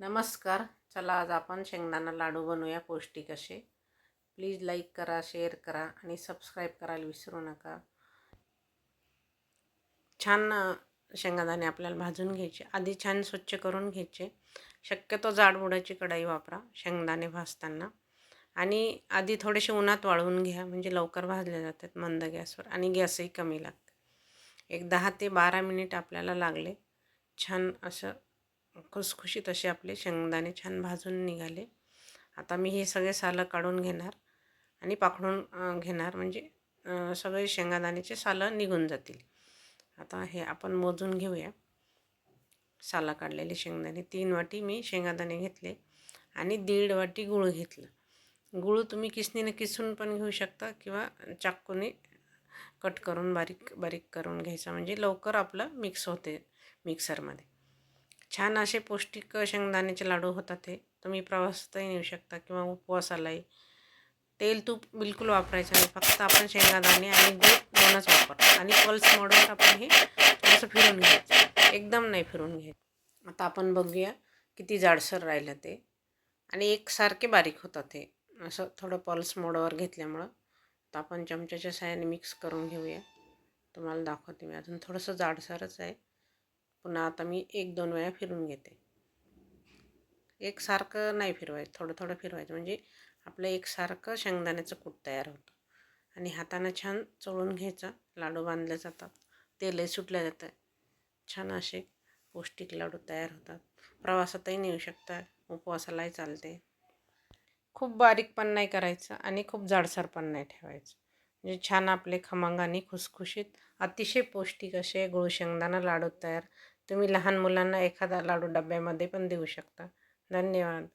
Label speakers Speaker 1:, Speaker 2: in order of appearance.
Speaker 1: नमस्कार. चला आज आपण शेंगदाणा लाडू बनवूया. पौष्टिक असे. प्लीज लाईक करा शेअर करा आणि सबस्क्राईब करायला विसरू नका. छान शेंगादाणे आपल्याला भाजून घ्यायचे. आधी छान स्वच्छ करून घ्यायचे. शक्यतो जाडबुडाची कढाई वापरा शेंगदाणे भाजताना. आणि आधी थोडेसे उन्हात वाळवून घ्या. म्हणजे लवकर भाजले जातात मंद गॅसवर आणि गॅसही कमी लागते. एक दहा ते बारा मिनिट आपल्याला लागले. छान असं खुसखुशीत असे आपले शेंगदाणे छान भाजून निघाले. आता मी हे सगळे सालं काढून घेणार आणि पाखडून घेणार. म्हणजे सगळे शेंगादाण्याचे सालं निघून जातील. आता हे आपण मोजून घेऊया. साला काढलेले शेंगदाणे. तीन वाटी मी शेंगादाणे घेतले आणि दीड वाटी गूळ घेतलं. गूळ तुम्ही किसनीने किसून पण घेऊ शकता किंवा चाकूने कट करून बारीक बारीक करून घ्यायचा. म्हणजे लवकर आपलं मिक्स होते मिक्सरमध्ये. छान असे पौष्टिक शेंगदाण्याचे लाडू होतात हे तुम्ही प्रवासातही नेऊ शकता किंवा उपवासालाही तेल तूप बिलकुल वापरायचं नाही. फक्त आपण शेंगादाणे आणि गूळ दोनच वापरतो. आणि पल्स मोडून आपण हे थोडंसं फिरून घ्यायचं. एकदम नाही फिरून घ्यायचं. आता आपण बघूया किती जाडसर राहिलं ते. आणि एकसारखे बारीक होतं ते. असं थोडं पल्स मोडवर घेतल्यामुळं. तर आपण चमच्याच्या साह्याने मिक्स करून घेऊया. तुम्हाला दाखवते मी. अजून थोडंसं जाडसरच आहे. पुन्हा आता मी एक दोन वेळा फिरून घेते. एकसारखं नाही फिरवायचं थोडं थोडं फिरवायचं. म्हणजे आपलं एकसारखं शेंगदाण्याचं कूट तयार होतं. आणि हातानं छान चोळून घ्यायचा लाडू बांधले जातात तेलही सुटलं जातं छान असे पौष्टिक लाडू तयार होतात. प्रवासातही नेऊ शकता उपवासालाही चालते. खूप बारीक पण नाही करायचं आणि खूप जाडसर पण नाही ठेवायचं. म्हणजे छान आपले खमंग आणि खुसखुशीत अतिशय पौष्टिक असे गुळ शेंगदाणा लाडू तयार तुम्ही लहान मुलांना एखादा लाडू डब्यामध्ये पण देऊ शकता. धन्यवाद.